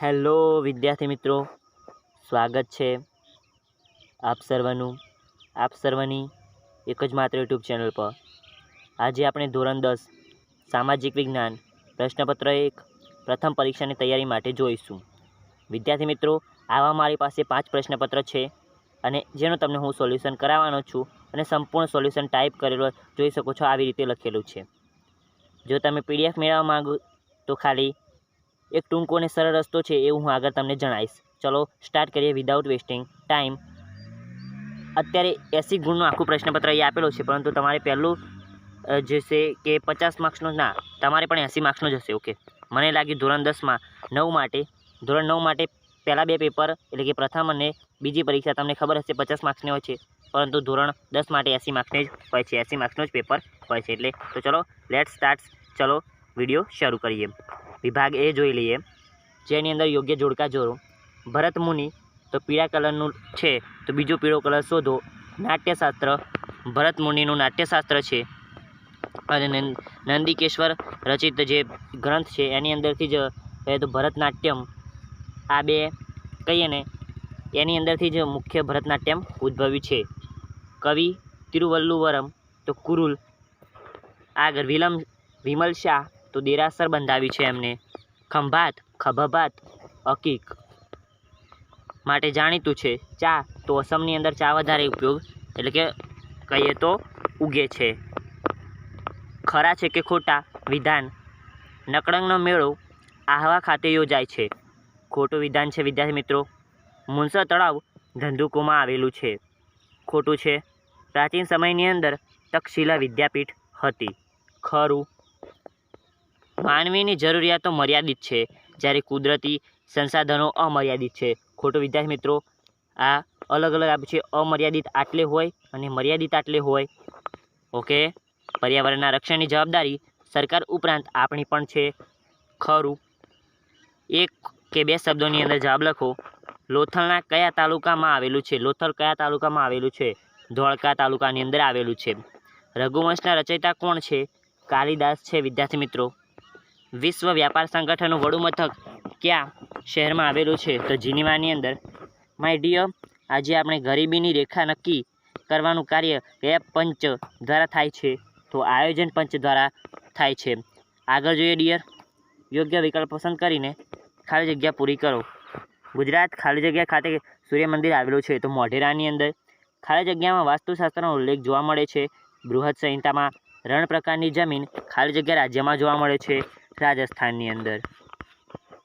Hello વિદ્યાર્થી મિત્રો, સ્વાગત છે આપ સર્વનું, આપ સર્વની એક જ માત્ર યુટ્યુબ ચેનલ પર. આજે આપણે ધોરણ દસ, સામાજિક વિજ્ઞાન, પ્રશ્નપત્ર એક, પ્રથમ પરીક્ષાની તૈયારી માટે જોઈશું. વિદ્યાર્થી મિત્રો, આવા મારી પાસે પાંચ પ્રશ્નપત્ર છે અને જેનું તમને હું સોલ્યુશન કરાવવાનો છું અને સંપૂર્ણ સોલ્યુશન ટાઈપ કરેલો જોઈ શકો છો, આવી રીતે લખેલું છે. જો તમે પીડીએફ મેળવવા માગો તો ખાલી એક ટૂંકો અને સરળ રસ્તો છે એવું હું આગળ તમને જણાવીશ. ચલો સ્ટાર્ટ કરીએ વિધાઉટ વેસ્ટિંગ ટાઈમ અત્યારે એસી ગુણનું આખું પ્રશ્નપત્ર અહીં આપેલો છે, પરંતુ તમારે પહેલું જશે કે પચાસ માર્ક્સનો ના, તમારે પણ એંસી માર્ક્સનો જ હશે ઓકે મને લાગ્યું ધોરણ દસમાં, નવ માટે, ધોરણ નવ માટે પહેલાં બે પેપર એટલે કે પ્રથમ અને બીજી પરીક્ષા, તમને ખબર હશે પચાસ માર્ક્સની હોય છે, પરંતુ ધોરણ દસ માટે એંસી માર્ક્સની જ હોય છે, એંસી માર્ક્સનો જ પેપર હોય છે, એટલે તો ચલો લેટ સ્ટાર્ટ ચલો વીડિયો શરૂ કરીએ. વિભાગ એ જોઈ લઈએ. જેની અંદર યોગ્ય જોડકા જોડો. ભરત મુનિ, તો પીળા કલરનું છે, તો બીજો પીળો કલર શોધો. નાટ્યશાસ્ત્ર. ભરત મુનિનું નાટ્યશાસ્ત્ર છે. અને નંદ- નંદિકેશ્વર રચિત જે ગ્રંથ છે, એની અંદરથી જ કહીએ તો ભરતનાટ્યમ. આ બે કહીએ ને, એની અંદરથી જ મુખ્ય ભરતનાટ્યમ ઉદ્ભવ્યું છે. કવિ તિરુવલ્લુવરમ, તો કુરુલ. આગળ વિલમ, વિમલ શાહ તો દેરાસર બંધાવી છે એમને. ખંભાત, ખભભાત, અકીક માટે જાણીતું છે. ચા તો અસમની અંદર ચા વધારે ઉપયોગ એટલે કે કહીએ તો ઉગે છે. ખરા છે કે ખોટા? વિધાન. નકળંગનો મેળો આહવા ખાતે યોજાય છે. ખોટું વિધાન છે વિદ્યાર્થી મિત્રો. મુનસર તળાવ ધંધુકોમાં આવેલું છે. ખોટું છે. પ્રાચીન સમયની અંદર તક્ષશિલા વિદ્યાપીઠ હતી. ખરું. માનવીની જરૂરિયાતો મર્યાદિત છે. જ્યારે કુદરતી સંસાધનો અમર્યાદિત છે. ખોટું વિદ્યાર્થી મિત્રો, આ અલગ અલગ આપે છે. અમર્યાદિત આટલે હોય અને મર્યાદિત આટલે હોય. ઓકે? પર્યાવરણના રક્ષણની જવાબદારી સરકાર ઉપરાંત આપણી પણ છે. ખરું. એક કે બે શબ્દોની અંદર જવાબ લખો. લોથલના કયા તાલુકામાં આવેલું છે? લોથલ કયા તાલુકામાં આવેલું છે? ધોળકા તાલુકાની અંદર આવેલું છે. રઘુવંશના રચયિતા કોણ છે? કાલિદાસ છે, વિદ્યાર્થી મિત્રો. વિશ્વ વ્યાપાર સંગઠનનું વડું મથક ક્યાં શહેરમાં આવેલું છે? તો જીનીવાની અંદર માય ડિયર આજે આપણે ગરીબીની રેખા નક્કી કરવાનું કાર્ય કયા પંચ દ્વારા થાય છે. તો આયોજન પંચ દ્વારા થાય છે. આગળ જોઈએ ડિયર યોગ્ય વિકલ્પ પસંદ કરીને ખાલી જગ્યા પૂરી કરો. ગુજરાત ખાલી જગ્યા ખાતે સૂર્ય મંદિર આવેલું છે. તો મોઢેરાની અંદર, ખાલી જગ્યામાં વાસ્તુશાસ્ત્રનો ઉલ્લેખ જોવા મળે છે. બૃહદ સંહિતામાં રણ પ્રકારની જમીન ખાલી જગ્યા રાજ્યમાં જોવા મળે છે. રાજસ્થાનની અંદર.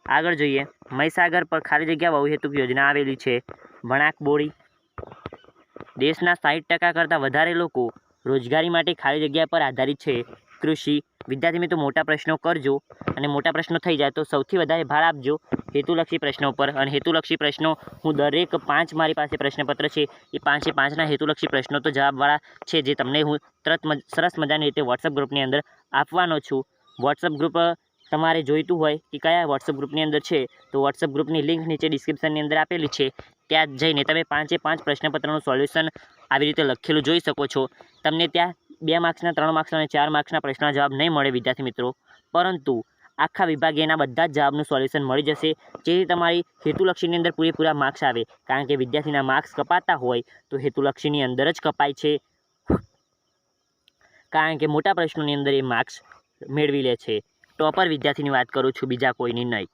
આગળ જોઈએ. મહીસાગર પર ખાલી જગ્યા બહુહેતુક યોજના આવેલી છે. વણાક બોળી દેશના સાઠ ટકા કરતાં વધારે લોકો રોજગારી માટે ખાલી જગ્યા પર આધારિત છે. કૃષિ. વિદ્યાર્થી મિત્રો, મોટા પ્રશ્નો કરજો. અને મોટા પ્રશ્નો થઈ જાય તો સૌથી વધારે ભાર આપજો હેતુલક્ષી પ્રશ્નો પર. અને હેતુલક્ષી પ્રશ્નો, હું દરેક પાંચ મારી પાસે પ્રશ્નપત્ર છે, એ પાંચે પાંચના હેતુલક્ષી પ્રશ્નો તો જવાબવાળા છે, જે તમને હું તરત સરસ મજાની રીતે વોટ્સઅપ ગ્રુપની અંદર આપવાનો છું. વોટ્સઅપ ગ્રુપ તમારે જોઈતું હોય કે કયા વોટ્સઅપ ગ્રુપની અંદર છે, તો વોટ્સઅપ ગ્રુપની લિંક નીચે ડિસ્ક્રિપ્શનની અંદર આપેલી છે. ત્યાં જઈને તમે પાંચે પાંચ પ્રશ્નપત્રનું સોલ્યુશન આવી રીતે લખેલું જોઈ શકો છો. તમને ત્યાં બે માર્ક્સના ત્રણ માર્ક્સના અને ચાર માર્ક્સના પ્રશ્નના જવાબ નહીં મળે વિદ્યાર્થી મિત્રો. પરંતુ આખા વિભાગે એના બધા જ જવાબનું સોલ્યુશન મળી જશે. જેથી તમારી હેતુલક્ષીની અંદર પૂરેપૂરા માર્ક્સ આવે. કારણ કે વિદ્યાર્થીના માર્ક્સ કપાતા હોય તો હેતુલક્ષીની અંદર જ કપાય છે. કારણ કે મોટા પ્રશ્નોની અંદર એ માર્ક્સ મેળવી લે છે. ટોપર વિદ્યાર્થીની વાત કરું છું, બીજા કોઈની નહીં.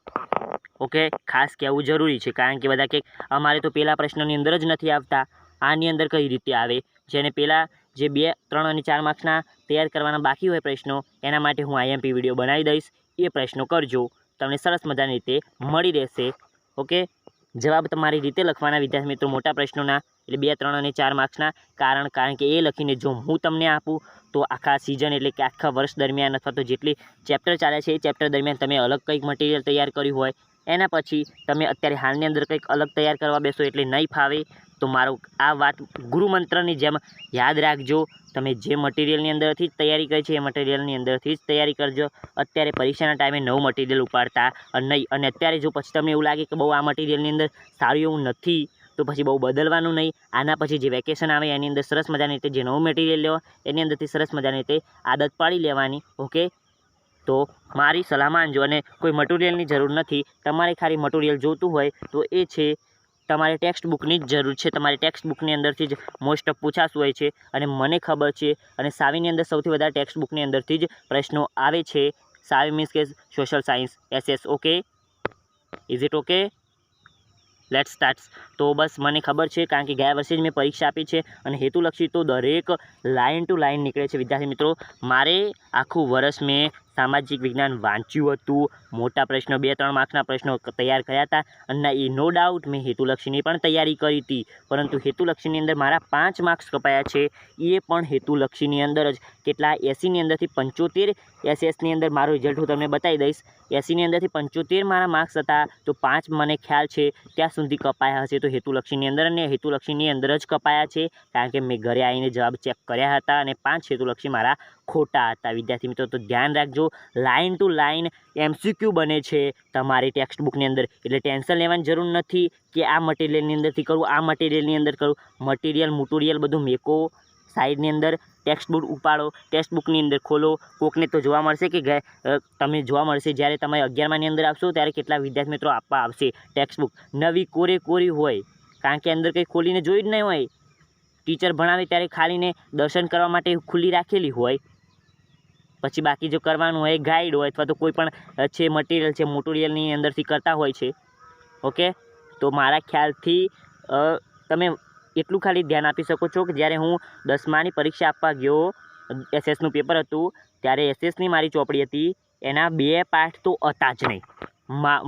ઓકે? ખાસ કહેવું જરૂરી છે, કારણ કે બધા કે અમારે તો પહેલા પ્રશ્નની અંદર જ નથી આવતા. આની અંદર કઈ રીતે આવે? જેને પહેલાં જે બે, ત્રણ અને ચાર માર્ક્સના તૈયાર કરવાના બાકી હોય પ્રશ્નો, એના માટે હું આઈએમપી વીડિયો બનાવી દઈશ. એ પ્રશ્નો કરજો. તમને સરસ મજાની રીતે મળી રહેશે. ઓકે? જવાબ તમારી રીતે લખવાના, વિદ્યાર્થી મિત્રો, મોટા પ્રશ્નોના. એટલે બે, ત્રણ અને ચાર માર્ક્સના કારણ કારણ કે એ લખીને જો હું તમને આપું, તો આખા સિઝન એટલે કે આખા વર્ષ દરમિયાન અથવા તો જેટલી ચેપ્ટર ચાલે છે એ ચેપ્ટર દરમિયાન તમે અલગ કંઈક મટીરિયલ તૈયાર કર્યું હોય, એના પછી તમે અત્યારે હાલની અંદર કંઈક અલગ તૈયાર કરવા બેસો એટલે નહીં ફાવે, તો મારો આ વાત ગુરુમંત્રની જેમ યાદ રાખજો. તમે જે મટીરિયલની અંદરથી જ તૈયારી કરી છે એ મટીરિયલની અંદરથી જ તૈયારી કરજો. અત્યારે પરીક્ષાના ટાઈમે નવું મટીરિયલ ઉપાડતા નહીં. અને અત્યારે જો પછી તમને એવું લાગે કે બહુ આ મટીરિયલની અંદર સારું એવું નથી તો પછી બહુ બદલવાનું નહીં. આના પછી જે વેકેશન આવે એની અંદર સરસ મજાની રીતે જે નવું મટીરિયલ લેવા, એની અંદરથી સરસ મજાની રીતે આદત પાડી લેવાની ઓકે તો મારી સલાહ માનજો અને કોઈ મટીરિયલની જરૂર નથી. તમારે ખાલી મટીરિયલ જોતું હોય તો એ છે, તમારે ટેક્સ્ટ બુકની જ જરૂર છે. તમારે ટેક્સ્ટ બુકની અંદરથી જ મોસ્ટ ઓફ પૂછાતું હોય છે અને મને ખબર છે અને સાવીની અંદર સૌથી વધારે ટેક્સ્ટ બુકની અંદરથી જ પ્રશ્નો આવે છે. સાવી મીન્સ કે social science S okay is it okay let starts તો બસ મને ખબર છે, કારણ કે ગયા વર્ષે જ મેં પરીક્ષા આપી છે અને હેતુલક્ષી તો દરેક લાઇન ટુ લાઇન નીકળે છે વિદ્યાર્થી મિત્રો. મારે આખું વર્ષ મેં સામાજિક વિજ્ઞાન વાંચ્યું હતું. મોટા પ્રશ્નો, બે, ત્રણ માર્ક્સના પ્રશ્નો તૈયાર કર્યા હતા અને એ નો ડાઉટ મેં હેતુલક્ષીની પણ તૈયારી કરી હતી. પરંતુ હેતુલક્ષીની અંદર મારા પાંચ માર્ક્સ કપાયા છે. એ પણ હેતુલક્ષીની અંદર જ. કેટલા? એંસીની અંદરથી પંચોતેર. એસએસની અંદર મારું રિઝલ્ટ હું તમને બતાવી દઈશ. એંસીની અંદરથી પંચોતેર મારા માર્ક્સ હતા. તો પાંચ મને ખ્યાલ છે. ત્યાં સુધી કપાયા હશે તો હેતુલક્ષીની અંદર અને હેતુલક્ષીની અંદર જ કપાયા છે. કારણ કે મેં ઘરે આવીને જવાબ ચેક કર્યા હતા અને પાંચ હેતુલક્ષી મારા ખોટા હતા. વિદ્યાર્થી મિત્રો, તો ધ્યાન રાખજો. લાઇન ટુ લાઇન એમસીક્યુ બને છે તમારી ટેક્સ્ટ બુકની અંદર. એટલે ટેન્શન લેવાની જરૂર નથી કે આ મટીરિયલની અંદરથી કરું, આ મટીરિયલની અંદર કરું. મટીરિયલ મુટુરિયલ બધું મેકો સાઈડની અંદર ટેક્સ્ટ બુક ઉપાડો ટેક્સ્ટ બુકની અંદર ખોલો. કોકને તો જોવા મળશે કે તમે જોવા મળશે. જ્યારે તમે અગિયારમાની અંદર આવશો ત્યારે કેટલા વિદ્યાર્થી મિત્રો આપવા આવશે ટેક્સ્ટ બુક નવી કોરે કોરી હોય, કારણ કે અંદર કંઈ ખોલીને જોઈ જ નહીં હોય. ટીચર ભણાવે ત્યારે ખાલીને દર્શન કરવા માટે ખુલ્લી રાખેલી હોય. પછી બાકી જો કરવાનું હોય ગાઈડ હોય અથવા તો કોઈ પણ છે મટીરિયલ છે મોટુરિયલની અંદરથી કરતા હોય છે, ઓકે? તો મારા ખ્યાલથી તમે એટલું ખાલી ધ્યાન આપી શકો છો કે જ્યારે હું દસમાની પરીક્ષા આપવા ગયો એસએસનું પેપર હતું, ત્યારે એસએસની મારી ચોપડી હતી, એના બે પાઠ તો હતા જ નહીં.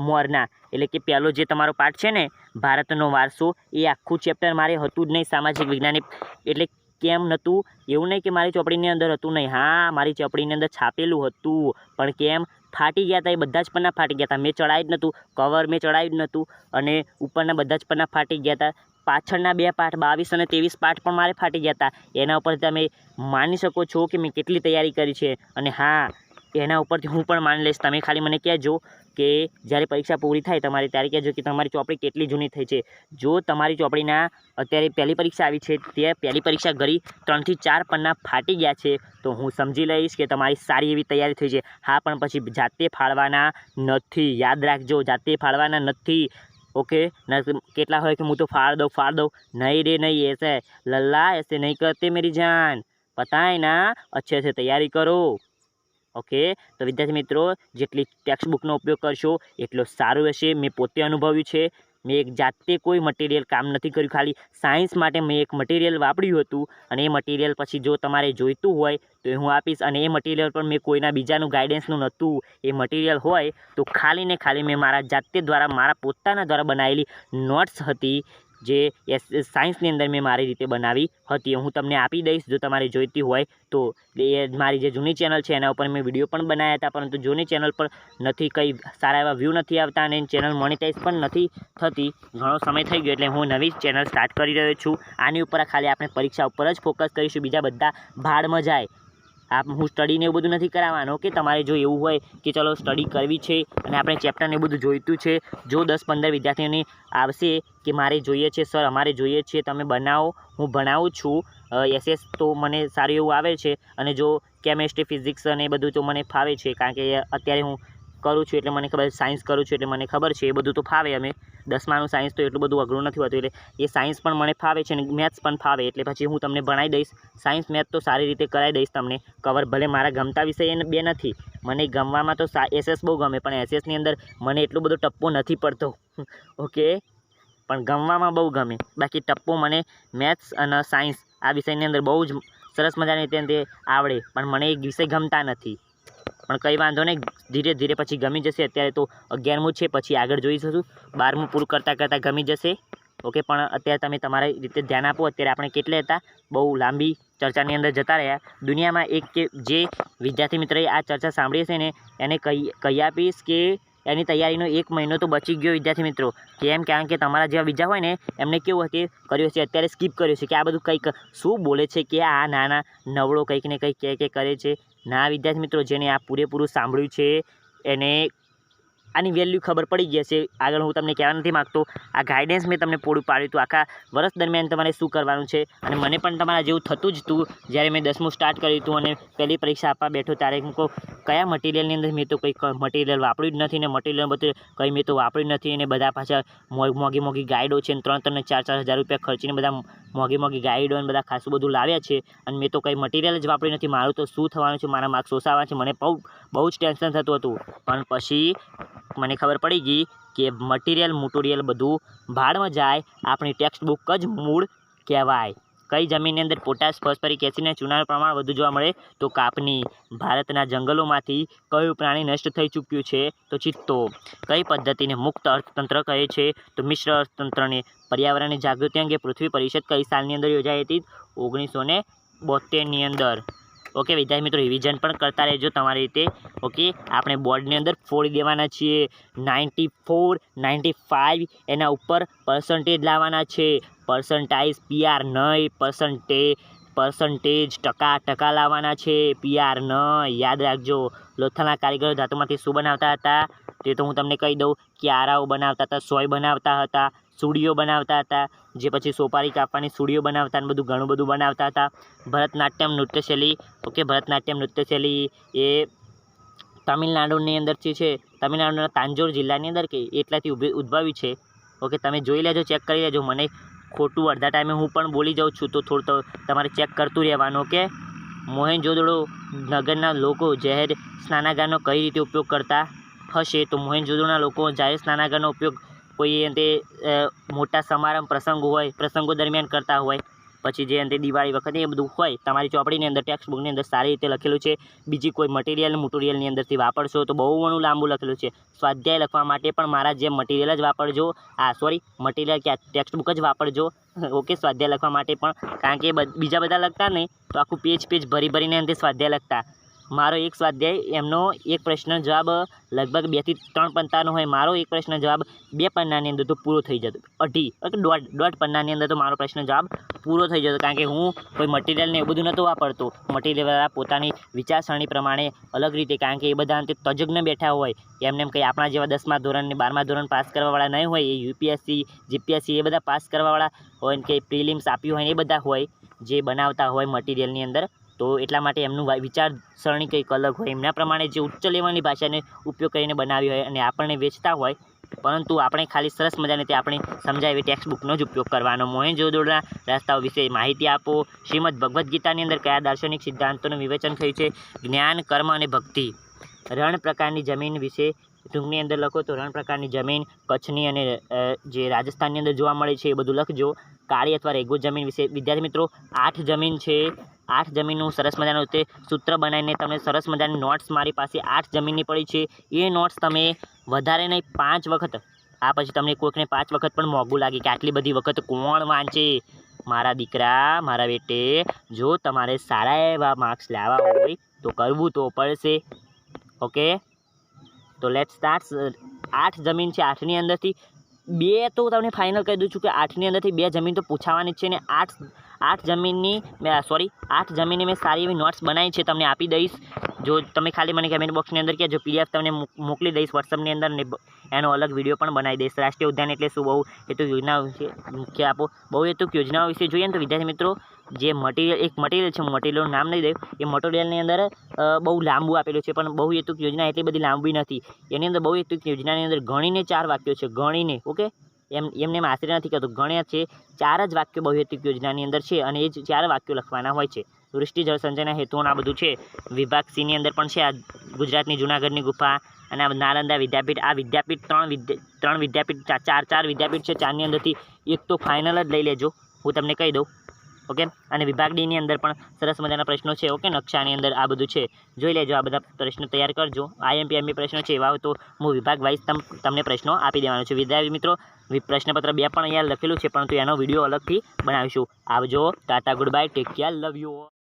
મોરના. એટલે કે પહેલો જે તમારો પાઠ છે ને, ભારતનો વારસો, એ આખું ચેપ્ટર મારે હતું જ નહીં, સામાજિક વિજ્ઞાનિક એટલે કેમ નહોતું એવું નહીં કે મારી ચોપડીની અંદર હતું નહીં. હા, મારી ચોપડીની અંદર છાપેલું હતું. પણ કેમ? ફાટી ગયા હતા એ બધા જ પન્ના ફાટી ગયા હતા મેં ચડાવી જ નહોતું કવર મેં ચડાવ્યું જ નહોતું અને ઉપરના બધા જ પન્ના ફાટી ગયા હતા પાછળના બે પાઠ, બાવીસ અને ત્રેવીસ પાઠ પણ મારે ફાટી ગયા હતા એના ઉપર તમે માની શકો છો કે મેં કેટલી તૈયારી કરી છે. અને હા એના ઉપરથી હું પણ માની લઈશ, તમે ખાલી મને કહેજો કે જ્યારે પરીક્ષા પૂરી થાય તમારે, ત્યારે કહેજો કે તમારી ચોપડી કેટલી જૂની થઈ છે. જો તમારી ચોપડીના અત્યારે પહેલી પરીક્ષા આવી છે, તે પહેલી પરીક્ષા ઘડી ત્રણથી ચાર પન્ના ફાટી ગયા છે, તો હું સમજી લઈશ કે તમારી સારી એવી તૈયારી થઈ છે. હા, પણ પછી જાતે ફાળવાના નથી, યાદ રાખજો, જાતે ફાળવાના નથી. ઓકે? કેટલા હોય કે હું તો ફાળ દઉં ફાળ દઉં. નહીં રે, નહીં એસે. લલ્લા, એસે નહીં કરતે મેરી જાન. પતા ના, અચ્છે સે તૈયારી કરો. ઓકે? તો વિદ્યાર્થી મિત્રો, જેટલી ટેક્સ્ટ બુકનો ઉપયોગ કરશો, એટલો સારું હશે મેં પોતે અનુભવ્યું છે. મેં એક જાતે કોઈ મટીરિયલ કામ નથી કર્યું. ખાલી સાયન્સ માટે મેં એક મટીરિયલ વાપર્યું હતું અને એ મટીરિયલ પછી જો તમારે જોઈતું હોય, તો એ હું આપીશ. અને એ મટીરિયલ પણ મેં કોઈના બીજાનું ગાઈડન્સનું નહોતું. એ મટીરિયલ હોય, તો ખાલી ને ખાલી મેં મારા જાતે દ્વારા, મારા પોતાના દ્વારા બનાવેલી નોટ્સ હતી. જે એસ સાયન્સની અંદર મેં મારી રીતે બનાવી હતી. હું તમને આપી દઈશ, જો તમારે જોઈતી હોય તો. એ મારી જે જૂની ચેનલ છે, એના ઉપર મેં વીડિયો પણ બનાવ્યા હતા, પરંતુ જૂની ચેનલ પર નથી, કંઈ સારા એવા વ્યૂ નથી આવતા અને ચેનલ મોનિટાઈઝ પણ નથી થતી. ઘણો સમય થઈ ગયો એટલે હું નવી ચેનલ સ્ટાર્ટ કરી રહ્યો છું. આની ઉપર ખાલી આપણે પરીક્ષા ઉપર જ ફોકસ કરીશું. બીજા બધા ભાડમાં જાય. આપ હું સ્ટડીને એવું બધું નથી કરાવવાનું કે તમારે જો એવું હોય કે ચલો સ્ટડી કરવી છે અને આપણે ચેપ્ટરને બધું જોઈતું છે, જો દસ પંદર વિદ્યાર્થીઓને આવશે કે મારે જોઈએ છે સર અમારે જોઈએ છે, તમે બનાવો, હું ભણાવું છું એસએસ તો મને સારું એવું આવે છે અને જો કેમેસ્ટ્રી ફિઝિક્સ અને એ બધું તો મને ફાવે છે, કારણ કે અત્યારે હું કરું છું એટલે મને ખબર સાયન્સ કરું છું એટલે મને ખબર છે, એ બધું તો ફાવે અમે. દસમાનું સાયન્સ તો એટલું બધું અઘરું નથી હોતું, એટલે એ સાયન્સ પણ મને ફાવે છે અને મેથ્સ પણ ફાવે, એટલે પછી હું તમને ભણાવી દઈશ. સાયન્સ મેથ તો સારી રીતે કરાવી દઈશ તમને. કવર ભલે મારા ગમતા વિષય બે નથી, મને ગમવામાં તો એસએસ બહુ ગમે, પણ એસએસની અંદર મને એટલું બધો ટપ્પો નથી પડતો. ઓકે? પણ ગમવામાં બહુ ગમે. બાકી ટપ્પો મને મેથ્સ અને સાયન્સ આ વિષયની અંદર બહુ જ સરસ મજાની તે આવડે, પણ મને એ વિષય ગમતા નથી. પણ કંઈ વાંધો નહીં. ધીરે ધીરે પછી ગમી જશે. અત્યારે તો અગિયારમું છે, પછી આગળ જોઈ જશું બારમું પૂરું કરતાં કરતાં ગમી જશે. ઓકે, પણ અત્યારે તમે તમારી રીતે ધ્યાન આપો. અત્યારે આપણે કેટલે હતા? બહુ લાંબી ચર્ચાની અંદર જતા રહ્યા. દુનિયામાં એક કે જે વિદ્યાર્થી મિત્રએ આ ચર્ચા સાંભળી હશે ને, એને કહી કહી આપીશ કે એની તૈયારીનો એક મહિનો તો બચી ગયો વિદ્યાર્થી મિત્રો. કેમ? કારણ કે તમારા જેવા બીજા હોય ને, એમને કેવું હતી કર્યું છે અત્યારે સ્કીપ કર્યું છે કે આ બધું કંઈક શું બોલે છે કે આ નાના નવળો કંઈક ને કંઈક કહે કે કરે છે. ના વિદ્યાર્થી મિત્રો જેને આ પૂરેપૂરું સાંભળ્યું છે, એને આની વેલ્યુ ખબર પડી ગઈ છે આગળ હું તમને કહેવા નથી માગતો. આ ગાઈડન્સ મેં તમને પૂરું પાડ્યું હતું. આખા વર્ષ દરમિયાન તમારે શું કરવાનું છે? અને મને પણ તમારા જેવું થતું જ હતું જ્યારે મેં દસમું સ્ટાર્ટ કર્યું હતું અને પહેલી પરીક્ષા આપવા બેઠો ત્યારે હું કયા મટીરિયલની અંદર મેં તો કંઈ મટીરિયલ વાપર્યું જ નથી ને મટીરિયલ બધું કંઈ મેં તો વાપર્યું નથી. અને બધા પાછા મોંઘી મોંઘી ગાઈડો છે ને ત્રણ ત્રણ, ચાર ચાર હજાર રૂપિયા ખર્ચીને બધા મોંઘી મોંઘી ગાઈડો અને બધા ખાસું બધું લાવ્યા છે. અને મેં તો કંઈ મટીરિયલ જ વાપર્યું નથી. મારું તો શું થવાનું છે? મારા માર્ક્સ ઓછા છે. મને બહુ બહુ જ ટેન્શન થતું હતું. પણ પછી મને ખબર પડી ગઈ કે મટીરિયલ મુટોરિયલ બધું ભાડમાં જાય. આપણી ટેક્સ્ટ બુક જ મૂળ કહેવાય. કઈ જમીનની અંદર પોટાશ ફોસ્ફરિક એસિડ અને ચૂનાનું પ્રમાણ વધુ જોવા મળે તો કાપની. ભારતના જંગલોમાંથી કયું પ્રાણી નષ્ટ થઈ ચૂક્યું છે તો ચિત્તો. કઈ પદ્ધતિને મુક્ત અર્થતંત્ર કહે છે તો મિશ્ર અર્થતંત્રને. પર્યાવરણની જાગૃતિ અંગે પૃથ્વી પરિષદ કઈ સાલની અંદર યોજાઈ હતી? ઓગણીસો ને બોતેરની અંદર. ઓકે વિદ્યાર્થી મિત્રો રિવિઝન પણ કરતા રહેજો તમારી રીતે. ઓકે આપણે બોર્ડની અંદર ફોડી દેવાના છીએ. નાઇન્ટી ફોર નાઇન્ટી ફાઇવ એના ઉપર પર્સન્ટેજ લાવવાના છે. પર્સન્ટાઈઝ પીઆર નહીં પર્સન્ટેજ પર્સન્ટેજ ટકા ટકા લાવવાના છે. પીઆર ન યાદ રાખજો. લોથાના કારીગરો ધાતુમાંથી શું બનાવતા હતા? તે તો હું તમને કહી દઉં. ક્યારાઓ બનાવતા હતા, સોય બનાવતા હતા. સુડીઓ બનાવતા હતા, જે પછી સોપારી કાપવાની સુડીઓ બનાવતા અને બધું ઘણું બધું બનાવતા હતા. ભરતનાટ્યમ નૃત્યશૈલી, ઓકે, ભરતનાટ્યમ નૃત્યશૈલી એ તમિલનાડુની અંદરથી છે, તમિલનાડુના તાંજોર જિલ્લાની અંદર કે એટલાથી ઊભી, ઉદ્ભવી છે. ઓકે, તમે જોઈ લેજો, ચેક કરી લેજો. મને ખોટું અડધા ટાઈમે હું પણ બોલી જાઉં છું, તો થોડું તમારે ચેક કરતું રહેવાનું, ઓકે? મોહેનજોદડો નગરના લોકો જાહેર સ્નાનાગારનો કઈ રીતે ઉપયોગ કરતા હશે? તો મોહેનજોદડોના લોકો જાહેર સ્નાનાગારનો ઉપયોગ કોઈ અંતે મોટા સમારંભ પ્રસંગ હોય, પ્રસંગો દરમિયાન કરતા હોય, પછી જે અંતે દિવાળી વખતે એ બધું હોય, તમારી ચોપડીની અંદર ટેક્સ્ટ બુકની અંદર સારી રીતે લખેલું છે. બીજી કોઈ મટીરિયલ મટીરિયલની અંદરથી વાપરશો તો બહુ ઘણું લાંબુ લખેલું છે. સ્વાધ્યાય લખવા માટે પણ મારા જે મટીરિયલ જ વાપરજો. આ સોરી મટીરિયલ કે ટેક્સ્ટ બુક જ વાપરજો. ઓકે, સ્વાધ્યાય લખવા માટે પણ. કારણ કે બીજા બધા લખતા નહીં, તો આખું પેજ પેજ ભરી ભરીને અંતે સ્વાધ્યાય લખતા. મારો એક સ્વાધ્યાય, એમનો એક પ્રશ્ન જવાબ લગભગ બેથી ત્રણ પન્નાનો હોય. મારો એક પ્રશ્ન જવાબ બે પન્નાની અંદર તો પૂરો થઈ જતો. અઢી દોઢ દોઢ પન્નાની અંદર તો મારો પ્રશ્ન જવાબ પૂરો થઈ જતો. કારણ કે હું કોઈ મટીરિયલને એ બધું નહોતું વાપરતો. મટીરિયલ પોતાની વિચારસરણી પ્રમાણે અલગ રીતે, કારણ કે એ બધા અંતે તજજ્ઞ બેઠા હોય. એમને એમ કંઈ આપણા જેવા દસમા ધોરણ ને બારમા ધોરણ પાસ કરવાવાળા નહીં હોય. એ યુપીએસસી જીપીએસસી એ બધા પાસ કરવાવાળા હોય કે પ્રિલિમ્સ આપ્યું હોય એ બધા હોય, જે બનાવતા હોય મટીરિયલની અંદર. તો એટલા માટે એમનું વિચારસરણી કંઈક અલગ હોય. એમના પ્રમાણે જે ઉચ્ચ લેવલની ભાષાને ઉપયોગ કરીને બનાવી હોય અને આપણને વેચતા હોય, પરંતુ આપણે ખાલી સરસ મજાની તે આપણે સમજાય એવી ટેક્સ્ટ બુકનો જ ઉપયોગ કરવાનો. મોહેજોદોડના રસ્તાઓ વિશે માહિતી આપો. શ્રીમદ ભગવદ્ ગીતાની અંદર કયા દાર્શનિક સિદ્ધાંતોનું વિવેચન થયું છે? જ્ઞાન, કર્મ અને ભક્તિ. રણ પ્રકારની જમીન વિશે ટૂંકની અંદર લખો તો રણ પ્રકારની જમીન, કચ્છની અને જે રાજસ્થાનની અંદર જોવા મળે છે એ બધું લખજો. કાળી અથવા રેગુ જમીન વિશે વિદ્યાર્થી મિત્રો, આઠ જમીન છે. આઠ જમીનનું સરસ મજાનું તે સૂત્ર બનાવીને તમને સરસ મજાની નોટ્સ મારી પાસે આઠ જમીનની પડી છે. એ નોટ્સ તમે વધારે નહીં, પાંચ વખત, આ પછી તમને કોઈકને પાંચ વખત પણ મોંઘું લાગે કે આટલી બધી વખત કોણ વાંચે? મારા દીકરા, મારા બેટે, જો તમારે સારા એવા માર્ક્સ લાવવા હોય તો કરવું તો પડશે. ઓકે? તો લેટ સ્ટાર્ટ આઠ જમીન છે, આઠની અંદરથી બે તો તમને ફાઇનલ કહી દઉં છું કે આઠની અંદરથી બે જમીન તો પૂછાવાની છે ને આઠ આઠ જમીનની સોરી આઠ જમીનની મેં સારી એવી નોટ્સ બનાવી છે, તમને આપી દઈશ. જો તમે ખાલી મને કમેન્ટ બોક્સની અંદર કહેજો પીડીએફ તમને મોકલી દઈશ વોટ્સઅપની અંદર ને એનો અલગ વીડિયો પણ બનાવી દઈશ. રાષ્ટ્રીય ઉદ્યાન એટલે શું? બહુ હેતુ યોજના વિશે મુખ્ય આપો. બહુ હેતુક યોજનાઓ વિશે જોઈએ ને તો વિદ્યાર્થી મિત્રો, જે મટીરિયલ એક મટીરિયલ છે મટીરિયલનું નામ નહીં દઉં. એ મટીરિયલની અંદર બહુ લાંબુ આપેલું છે, પણ બહુ હેતુક યોજના એટલી બધી લાંબી નથી. એની અંદર બહુ હેતુક યોજનાની અંદર ગણીને ચાર વાક્યો છે, ગણીને, ઓકે? એમ, એમને એમ આશરે નથી કહેતો. ગણ્યા છે, ચાર જ વાક્યો બહુહેતુક યોજનાની અંદર છે અને એ જ ચાર વાક્યો લખવાના હોય છે. વૃષ્ટિ જળસંચયના હેતુઓના બધું છે. વિભાગ સીની અંદર પણ છે આ ગુજરાતની જૂનાગઢની ગુફા અને આ નાલંદા વિદ્યાપીઠ. આ વિદ્યાપીઠ ત્રણ વિદ્યા, ત્રણ વિદ્યાપીઠ ચાર ચાર વિદ્યાપીઠ છે. ચારની અંદરથી એક તો ફાઇનલ જ લઈ લેજો. હું તમને કહી દઉં. ઓકે? અને વિભાગ ડીની અંદર પણ સરસ મજાના પ્રશ્નો છે, ઓકે? નકશાની અંદર આ બધું છે. જોઈ લેજો, આ બધા પ્રશ્નો તૈયાર કરજો. આઈએમપીએમબી પ્રશ્નો છે, એવા તો હું વિભાગ વાઇઝ તમ, તમને પ્રશ્નો આપી દેવાનો છું. વિદ્યાર્થી મિત્રો પ્રશ્નપત્ર બે પણ અહીંયા લખેલું છે, પરંતુ એનો વીડિયો અલગથી બનાવીશું. આવજો, tata, good bye, take care, love you